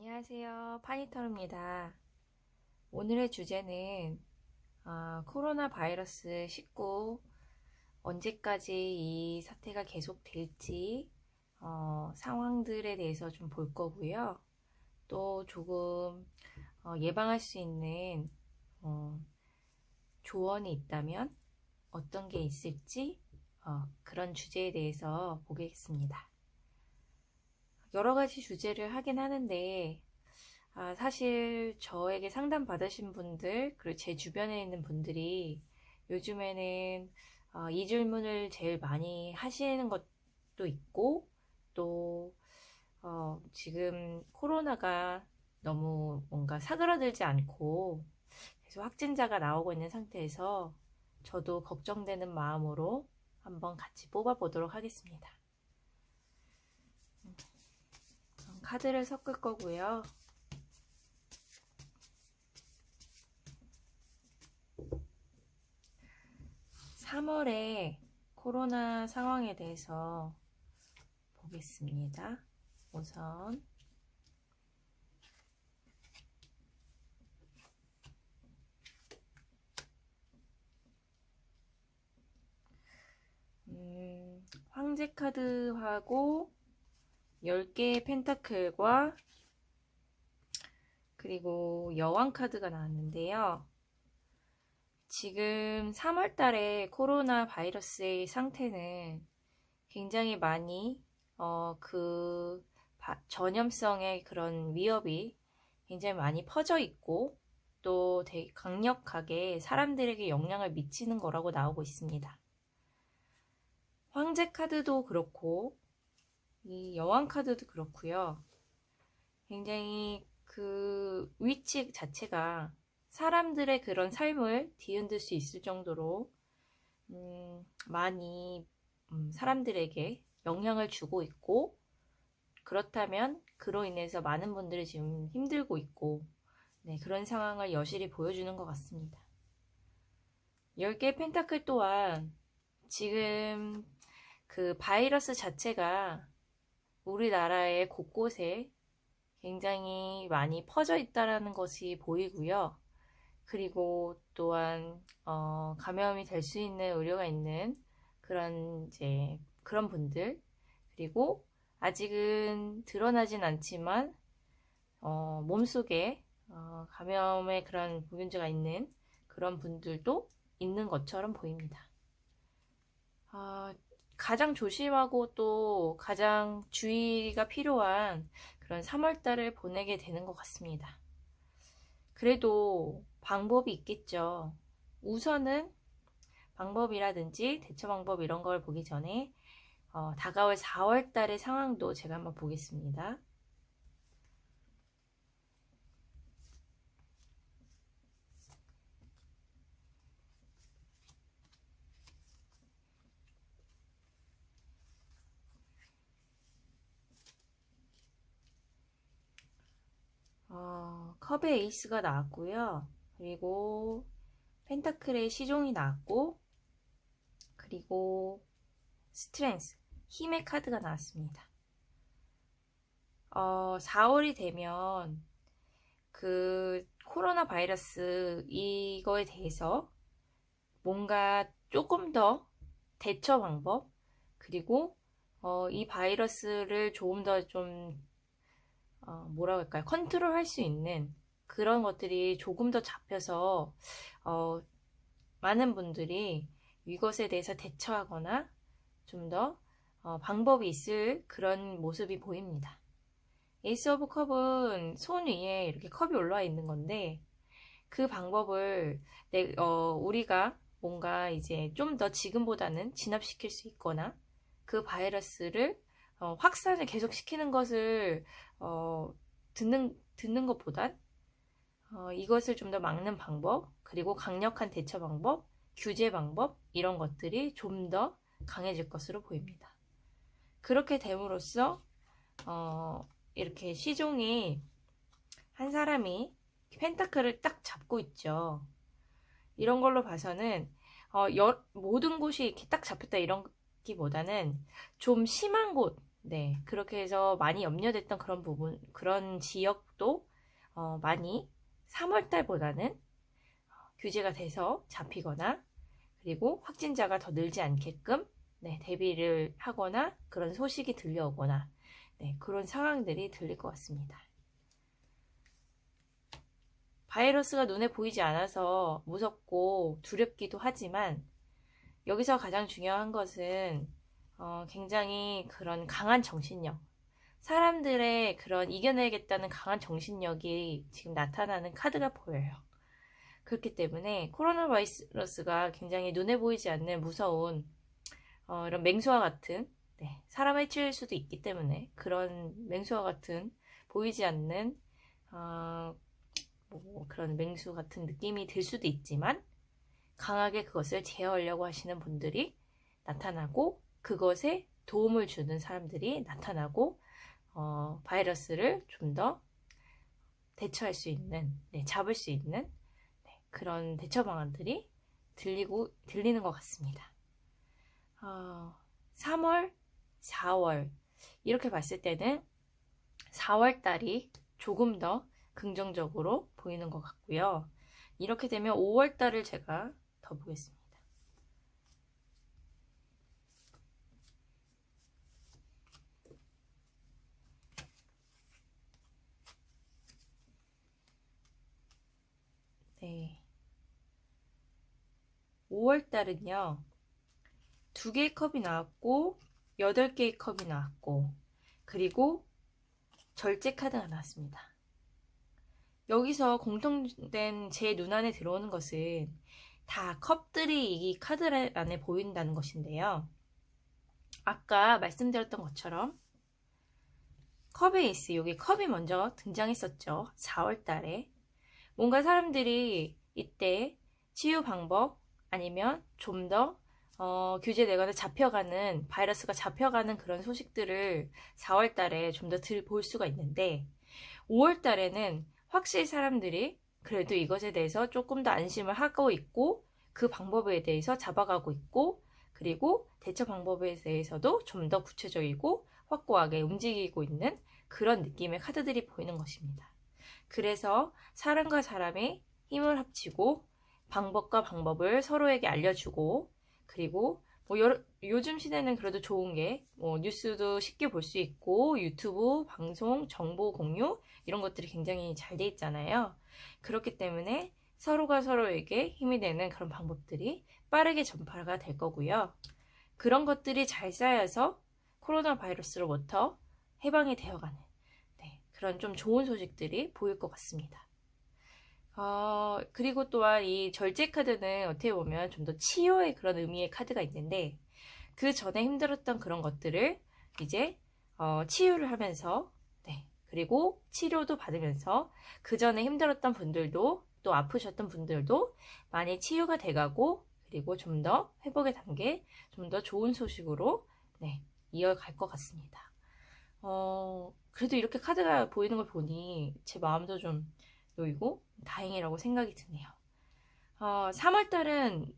안녕하세요. 파니터입니다. 오늘의 주제는 어, 코로나 바이러스 19 언제까지 이 사태가 계속될지 어, 상황들에 대해서 좀 볼 거고요. 또 조금 어, 예방할 수 있는 어, 조언이 있다면 어떤 게 있을지 어, 그런 주제에 대해서 보겠습니다. 여러 가지 주제를 하긴 하는데, 아, 사실 저에게 상담 받으신 분들, 그리고 제 주변에 있는 분들이 요즘에는 어, 이 질문을 제일 많이 하시는 것도 있고, 또, 어, 지금 코로나가 너무 뭔가 사그라들지 않고 계속 확진자가 나오고 있는 상태에서 저도 걱정되는 마음으로 한번 같이 뽑아보도록 하겠습니다. 카드를 섞을 거고요. (3월에) 코로나 상황에 대해서 보겠습니다. 우선 음, 황제 카드하고 10개의 펜타클과 그리고 여왕 카드가 나왔는데요. 지금 3월 달에 코로나 바이러스의 상태는 굉장히 많이 어, 그 바, 전염성의 그런 위협이 굉장히 많이 퍼져 있고 또 되게 강력하게 사람들에게 영향을 미치는 거라고 나오고 있습니다. 황제 카드도 그렇고 이 여왕 카드도 그렇고요. 굉장히 그 위치 자체가 사람들의 그런 삶을 뒤흔들 수 있을 정도로 음, 많이 음, 사람들에게 영향을 주고 있고 그렇다면 그로 인해서 많은 분들이 지금 힘들고 있고 네, 그런 상황을 여실히 보여주는 것 같습니다. 10개의 펜타클 또한 지금 그 바이러스 자체가 우리나라의 곳곳에 굉장히 많이 퍼져 있다라는 것이 보이고요. 그리고 또한 어, 감염이 될 수 있는 우려가 있는 그런 이제 그런 분들 그리고 아직은 드러나진 않지만 어, 몸속에 어, 감염의 그런 부균자가 있는 그런 분들도 있는 것처럼 보입니다. 어, 가장 조심하고 또 가장 주의가 필요한 그런 3월달을 보내게 되는 것 같습니다. 그래도 방법이 있겠죠. 우선은 방법이라든지 대처 방법 이런 걸 보기 전에 어, 다가올 4월달의 상황도 제가 한번 보겠습니다. 어, 컵의 에이스가 나왔고요. 그리고 펜타클의 시종이 나왔고 그리고 스트렝스, 힘의 카드가 나왔습니다. 어, 4월이 되면 그 코로나 바이러스 이거에 대해서 뭔가 조금 더 대처 방법 그리고 어, 이 바이러스를 조금 더좀 어, 뭐라고 할까요? 컨트롤 할 수 있는 그런 것들이 조금 더 잡혀서 어, 많은 분들이 이것에 대해서 대처하거나 좀더 어, 방법이 있을 그런 모습이 보입니다. 에이스 오브 컵은 손 위에 이렇게 컵이 올라와 있는 건데 그 방법을 내, 어, 우리가 뭔가 이제 좀 더 지금보다는 진압시킬 수 있거나 그 바이러스를 어, 확산을 계속 시키는 것을 어, 듣는 듣는 것보단 어, 이것을 좀 더 막는 방법 그리고 강력한 대처 방법, 규제 방법 이런 것들이 좀 더 강해질 것으로 보입니다. 그렇게 됨으로써 어, 이렇게 시종이 한 사람이 펜타클을 딱 잡고 있죠. 이런 걸로 봐서는 어, 여, 모든 곳이 이렇게 딱 잡혔다 이런 기보다는 좀 심한 곳, 네, 그렇게 해서 많이 염려됐던 그런 부분, 그런 지역 방역도 어, 많이 3월달보다는 규제가 돼서 잡히거나 그리고 확진자가 더 늘지 않게끔 네, 대비를 하거나 그런 소식이 들려오거나 네, 그런 상황들이 들릴 것 같습니다. 바이러스가 눈에 보이지 않아서 무섭고 두렵기도 하지만 여기서 가장 중요한 것은 어, 굉장히 그런 강한 정신력, 사람들의 그런 이겨내겠다는 강한 정신력이 지금 나타나는 카드가 보여요. 그렇기 때문에 코로나 바이러스가 굉장히 눈에 보이지 않는 무서운 어, 이런 맹수와 같은 네, 사람을 해칠 수도 있기 때문에 그런 맹수와 같은 보이지 않는 어, 뭐 그런 맹수 같은 느낌이 들 수도 있지만 강하게 그것을 제어하려고 하시는 분들이 나타나고 그것에 도움을 주는 사람들이 나타나고 어, 바이러스를 좀 더 대처할 수 있는, 네, 잡을 수 있는 네, 그런 대처 방안들이 들리고 들리는 것 같습니다. 어, 3월, 4월 이렇게 봤을 때는 4월 달이 조금 더 긍정적으로 보이는 것 같고요. 이렇게 되면 5월 달을 제가 더 보겠습니다. 네. 5월 달은요. 두 개의 컵이 나왔고 8개의 컵이 나왔고 그리고 절제 카드가 나왔습니다. 여기서 공통된 제 눈안에 들어오는 것은 다 컵들이 이 카드 안에 보인다는 것인데요. 아까 말씀드렸던 것처럼 컵에 있어 여기 컵이 먼저 등장했었죠. 4월 달에 뭔가 사람들이 이때 치유 방법 아니면 좀더 어, 규제되거나 잡혀가는 바이러스가 잡혀가는 그런 소식들을 4월 달에 좀더볼 수가 있는데 5월 달에는 확실히 사람들이 그래도 이것에 대해서 조금 더 안심을 하고 있고 그 방법에 대해서 잡아가고 있고 그리고 대처 방법에 대해서도 좀 더 구체적이고 확고하게 움직이고 있는 그런 느낌의 카드들이 보이는 것입니다. 그래서 사람과 사람이 힘을 합치고 방법과 방법을 서로에게 알려주고 그리고 뭐 여러, 요즘 시대는 그래도 좋은 게 뭐 뉴스도 쉽게 볼 수 있고 유튜브, 방송, 정보 공유 이런 것들이 굉장히 잘 돼 있잖아요. 그렇기 때문에 서로가 서로에게 힘이 되는 그런 방법들이 빠르게 전파가 될 거고요. 그런 것들이 잘 쌓여서 코로나 바이러스로부터 해방이 되어가는 네, 그런 좀 좋은 소식들이 보일 것 같습니다. 어, 그리고 또한 이 절제 카드는 어떻게 보면 좀 더 치유의 그런 의미의 카드가 있는데 그 전에 힘들었던 그런 것들을 이제 어, 치유를 하면서 네, 그리고 치료도 받으면서 그 전에 힘들었던 분들도 또 아프셨던 분들도 많이 치유가 돼가고 그리고 좀 더 회복의 단계 좀 더 좋은 소식으로 네, 이어갈 것 같습니다. 어, 그래도 이렇게 카드가 보이는 걸 보니 제 마음도 좀 놓이고 다행이라고 생각이 드네요. 어, 3월달은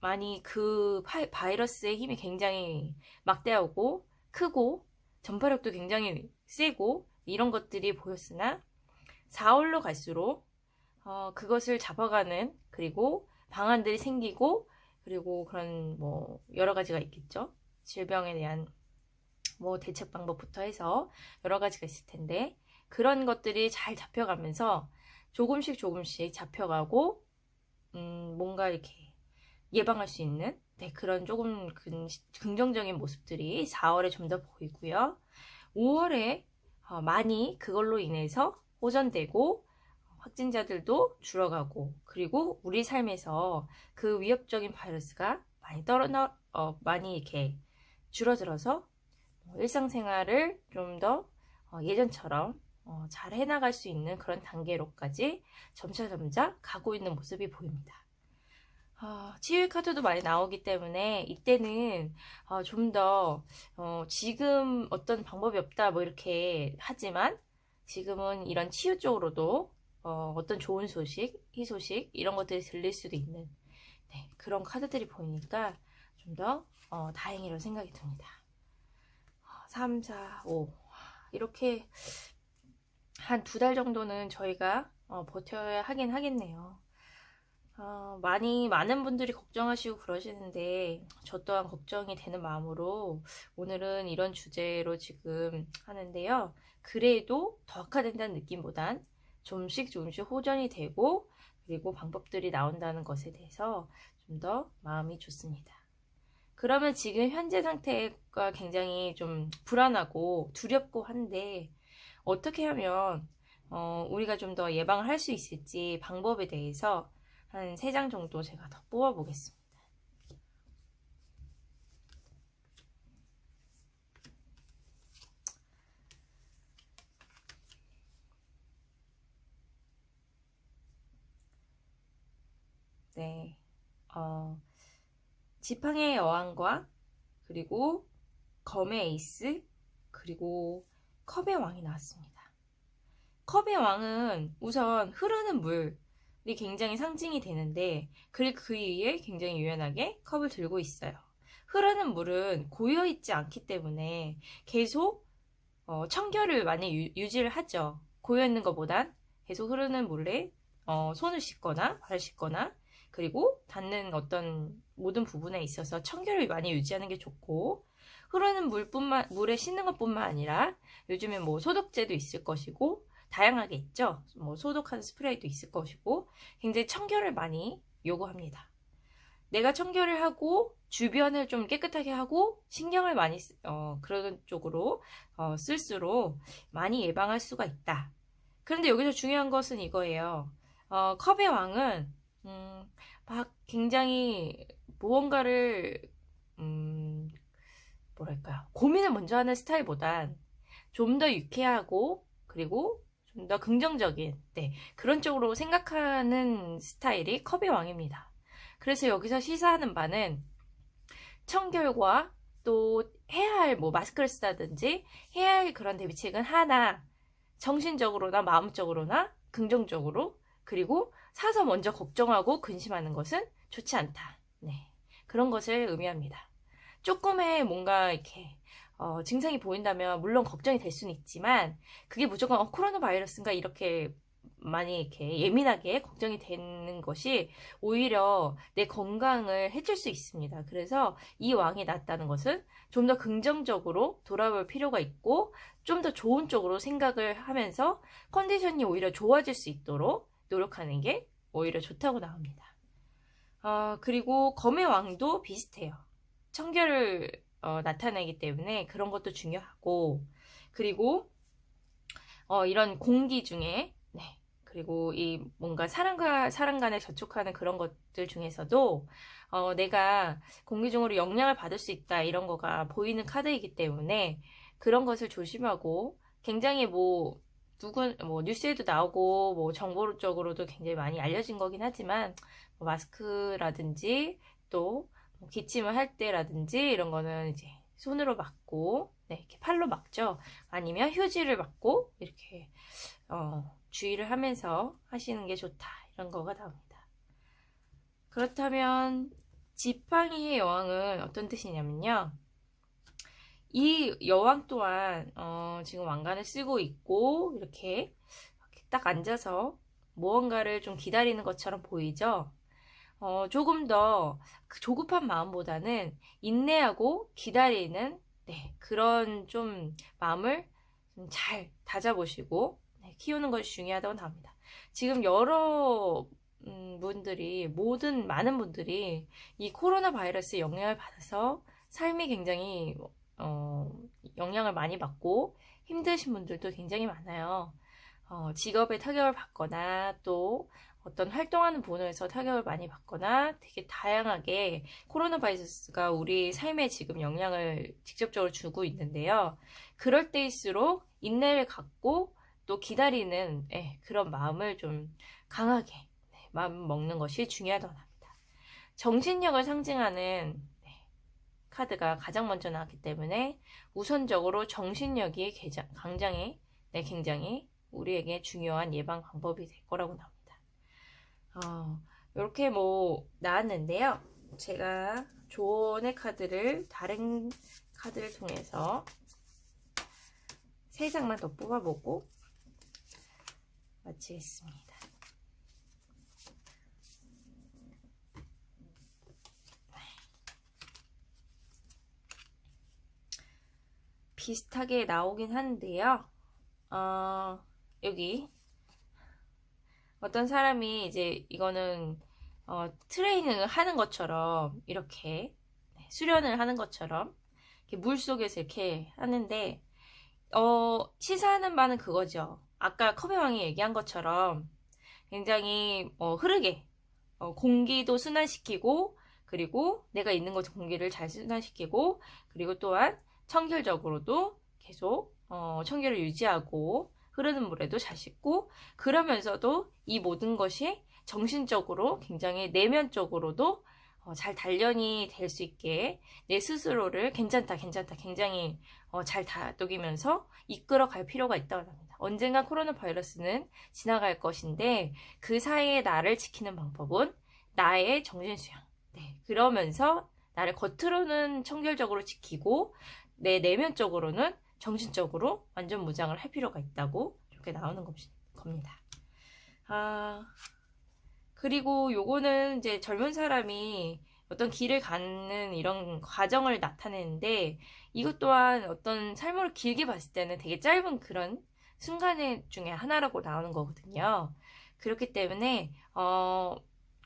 많이 그 바이러스의 힘이 굉장히 막대하고 크고 전파력도 굉장히 세고 이런 것들이 보였으나 4월로 갈수록 어, 그것을 잡아가는 그리고 방안들이 생기고 그리고 그런 뭐 여러 가지가 있겠죠. 질병에 대한 뭐 대책 방법부터 해서 여러 가지가 있을 텐데 그런 것들이 잘 잡혀가면서 조금씩 조금씩 잡혀가고 음, 뭔가 이렇게 예방할 수 있는 네, 그런 조금 긍정적인 모습들이 4월에 좀 더 보이고요. 5월에 어, 많이 그걸로 인해서 호전되고 확진자들도 줄어가고 그리고 우리 삶에서 그 위협적인 바이러스가 많이 떨어 어, 많이 이렇게 줄어들어서 일상생활을 좀더 어, 예전처럼 어, 잘 해나갈 수 있는 그런 단계로까지 점차점차 가고 있는 모습이 보입니다. 어, 치유의 카드도 많이 나오기 때문에 이때는 어, 좀더 어, 지금 어떤 방법이 없다 뭐 이렇게 하지만 지금은 이런 치유 쪽으로도 어, 떤 좋은 소식, 희소식 이런 것들이 들릴 수도 있는 네, 그런 카드들이 보이니까 좀더 어, 다행이라고 생각이 듭니다. 3, 4, 5 이렇게 한 두 달 정도는 저희가 어, 버텨야 하긴 하겠네요. 어, 많이 많은 분들이 걱정하시고 그러시는데 저 또한 걱정이 되는 마음으로 오늘은 이런 주제로 지금 하는데요. 그래도 더 악화된다는 느낌보단 좀씩 조금씩 호전이 되고 그리고 방법들이 나온다는 것에 대해서 좀 더 마음이 좋습니다. 그러면 지금 현재 상태가 굉장히 좀 불안하고 두렵고 한데 어떻게 하면 어, 우리가 좀 더 예방을 할 수 있을지 방법에 대해서 한 3장 정도 제가 더 뽑아 보겠습니다. 네. 어, 지팡이의 여왕과 그리고 검의 에이스 그리고 컵의 왕이 나왔습니다. 컵의 왕은 우선 흐르는 물이 굉장히 상징이 되는데 그리고 그 위에 굉장히 유연하게 컵을 들고 있어요. 흐르는 물은 고여 있지 않기 때문에 계속 어, 청결을 많이 유, 지를 하죠. 고여 있는 것보단 계속 흐르는 물에 어, 손을 씻거나 발을 씻거나 그리고 닿는 어떤 모든 부분에 있어서 청결을 많이 유지하는 게 좋고 흐르는 물뿐만 물에 씻는 것뿐만 아니라 요즘에 뭐 소독제도 있을 것이고 다양하게 있죠. 뭐 소독한 스프레이도 있을 것이고 굉장히 청결을 많이 요구합니다. 내가 청결을 하고 주변을 좀 깨끗하게 하고 신경을 많이 쓰, 어, 그런 쪽으로 어, 쓸수록 많이 예방할 수가 있다. 그런데 여기서 중요한 것은 이거예요. 어, 컵의 왕은 음, 막 굉장히 무언가를 음, 뭐랄까요 고민을 먼저 하는 스타일보단 좀 더 유쾌하고 그리고 좀 더 긍정적인 네, 그런 쪽으로 생각하는 스타일이 컵의 왕입니다. 그래서 여기서 시사하는 바는 청결과 또 해야 할 뭐 마스크를 쓰다든지 해야 할 그런 대비책은 하나 정신적으로나 마음적으로나 긍정적으로 그리고 사서 먼저 걱정하고 근심하는 것은 좋지 않다. 네. 그런 것을 의미합니다. 조금의 뭔가 이렇게 어, 증상이 보인다면 물론 걱정이 될 수는 있지만 그게 무조건 어, 코로나 바이러스인가 이렇게 많이 이렇게 예민하게 걱정이 되는 것이 오히려 내 건강을 해칠 수 있습니다. 그래서 이 왕이 났다는 것은 좀 더 긍정적으로 돌아볼 필요가 있고 좀 더 좋은 쪽으로 생각을 하면서 컨디션이 오히려 좋아질 수 있도록 노력하는 게 오히려 좋다고 나옵니다. 어, 그리고 검의 왕도 비슷해요. 청결을 어, 나타내기 때문에 그런 것도 중요하고 그리고 어, 이런 공기 중에 네, 그리고 이 뭔가 사람과 사람 간에 접촉하는 그런 것들 중에서도 어, 내가 공기 중으로 영향을 받을 수 있다 이런 거가 보이는 카드이기 때문에 그런 것을 조심하고 굉장히 뭐 누군 뭐 뉴스에도 나오고 뭐 정보적으로도 굉장히 많이 알려진 거긴 하지만 뭐 마스크라든지 또 뭐 기침을 할 때라든지 이런 거는 이제 손으로 막고 네, 이렇게 팔로 막죠. 아니면 휴지를 막고 이렇게 어, 주의를 하면서 하시는 게 좋다 이런 거가 나옵니다. 그렇다면 지팡이의 여왕은 어떤 뜻이냐면요. 이 여왕 또한 어, 지금 왕관을 쓰고 있고 이렇게 딱 앉아서 무언가를 좀 기다리는 것처럼 보이죠. 어, 조금 더그 조급한 마음보다는 인내하고 기다리는 네, 그런 좀 마음을 좀 잘 다잡으시고 네, 키우는 것이 중요하다고 나옵니다. 지금 여러 음, 분들이 모든 많은 분들이 이 코로나 바이러스의 영향을 받아서 삶이 굉장히 어, 영향을 많이 받고 힘드신 분들도 굉장히 많아요. 어, 직업에 타격을 받거나 또 어떤 활동하는 분야에서 타격을 많이 받거나 되게 다양하게 코로나 바이러스가 우리 삶에 지금 영향을 직접적으로 주고 있는데요. 그럴 때일수록 인내를 갖고 또 기다리는 네, 그런 마음을 좀 강하게 네, 마음 먹는 것이 중요하다고 합니다. 정신력을 상징하는 카드가 가장 먼저 나왔기 때문에 우선적으로 정신력이 굉장히, 네, 굉장히 우리에게 중요한 예방 방법이 될 거라고 나옵니다. 어, 이렇게 뭐 나왔는데요. 제가 조언의 카드를 다른 카드를 통해서 세 장만 더 뽑아보고 마치겠습니다. 비슷하게 나오긴 하는데요. 어, 여기 어떤 사람이 이제 이거는 어, 트레이닝을 하는 것처럼 이렇게 네, 수련을 하는 것처럼 물 속에서 이렇게 하는데 어, 시사하는 바는 그거죠. 아까 컵의 왕이 얘기한 것처럼 굉장히 어, 흐르게 어, 공기도 순환시키고 그리고 내가 있는 곳 공기를 잘 순환시키고 그리고 또한 청결적으로도 계속 어, 청결을 유지하고 흐르는 물에도 잘 씻고 그러면서도 이 모든 것이 정신적으로 굉장히 내면적으로도 어, 잘 단련이 될 수 있게 내 스스로를 괜찮다 괜찮다 굉장히 어, 잘 다독이면서 이끌어 갈 필요가 있다고 합니다. 언젠가 코로나 바이러스는 지나갈 것인데 그 사이에 나를 지키는 방법은 나의 정신 수양. 네, 그러면서 나를 겉으로는 청결적으로 지키고 내 내면적으로는 정신적으로 완전 무장을 할 필요가 있다고 이렇게 나오는 겁니다. 아, 그리고 요거는 이제 젊은 사람이 어떤 길을 가는 이런 과정을 나타내는데 이것 또한 어떤 삶을 길게 봤을 때는 되게 짧은 그런 순간의 중에 하나라고 나오는 거거든요. 그렇기 때문에 어,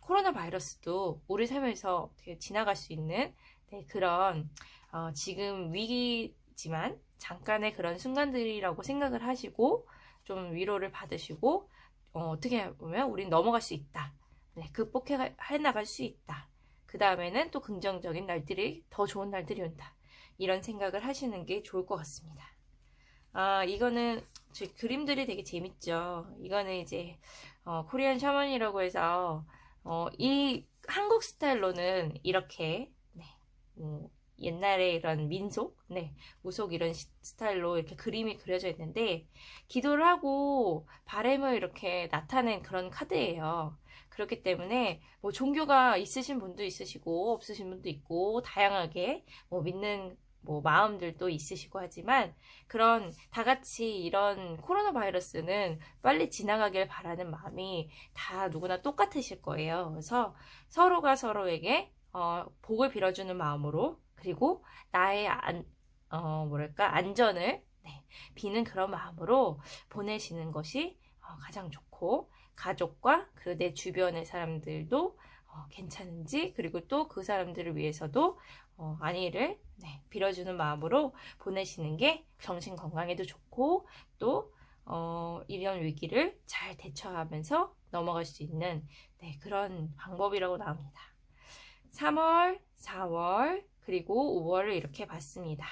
코로나 바이러스도 우리 삶에서 되게 지나갈 수 있는 네, 그런 어, 지금 위기지만 잠깐의 그런 순간들이라고 생각을 하시고 좀 위로를 받으시고 어, 떻게 보면 우린 넘어갈 수 있다. 네, 극복해 나갈 수 있다. 그 다음에는 또 긍정적인 날들이 더 좋은 날들이 온다. 이런 생각을 하시는 게 좋을 것 같습니다. 아, 이거는 저 그림들이 되게 재밌죠. 이거는 이제 어, 코리안 샤먼이라고 해서 어, 이 한국 스타일로는 이렇게 네, 뭐, 옛날에 이런 민속, 네, 무속 이런 시, 스타일로 이렇게 그림이 그려져 있는데 기도를 하고 바램을 이렇게 나타낸 그런 카드예요. 그렇기 때문에 뭐 종교가 있으신 분도 있으시고 없으신 분도 있고 다양하게 뭐 믿는 뭐 마음들도 있으시고 하지만 그런 다 같이 이런 코로나 바이러스는 빨리 지나가길 바라는 마음이 다 누구나 똑같으실 거예요. 그래서 서로가 서로에게 어, 복을 빌어주는 마음으로 그리고 나의 안, 어, 뭐랄까 안전을 네, 비는 그런 마음으로 보내시는 것이 어, 가장 좋고 가족과 그리고 내 주변의 사람들도 어, 괜찮은지 그리고 또 그 사람들을 위해서도 어, 안위를 네, 빌어주는 마음으로 보내시는 게 정신 건강에도 좋고 또 어, 이런 위기를 잘 대처하면서 넘어갈 수 있는 네, 그런 방법이라고 나옵니다. 3월, 4월, 그리고 5월을 이렇게 봤습니다.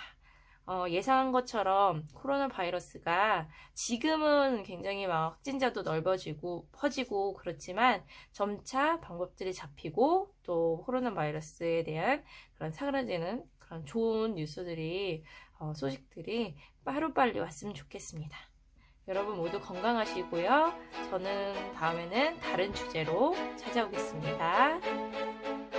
어, 예상한 것처럼 코로나 바이러스가 지금은 굉장히 막 확진자도 넓어지고 퍼지고 그렇지만 점차 방법들이 잡히고 또 코로나 바이러스에 대한 그런 사그라지는 그런 좋은 뉴스들이 어, 소식들이 하루빨리 왔으면 좋겠습니다. 여러분 모두 건강하시고요. 저는 다음에는 다른 주제로 찾아오겠습니다.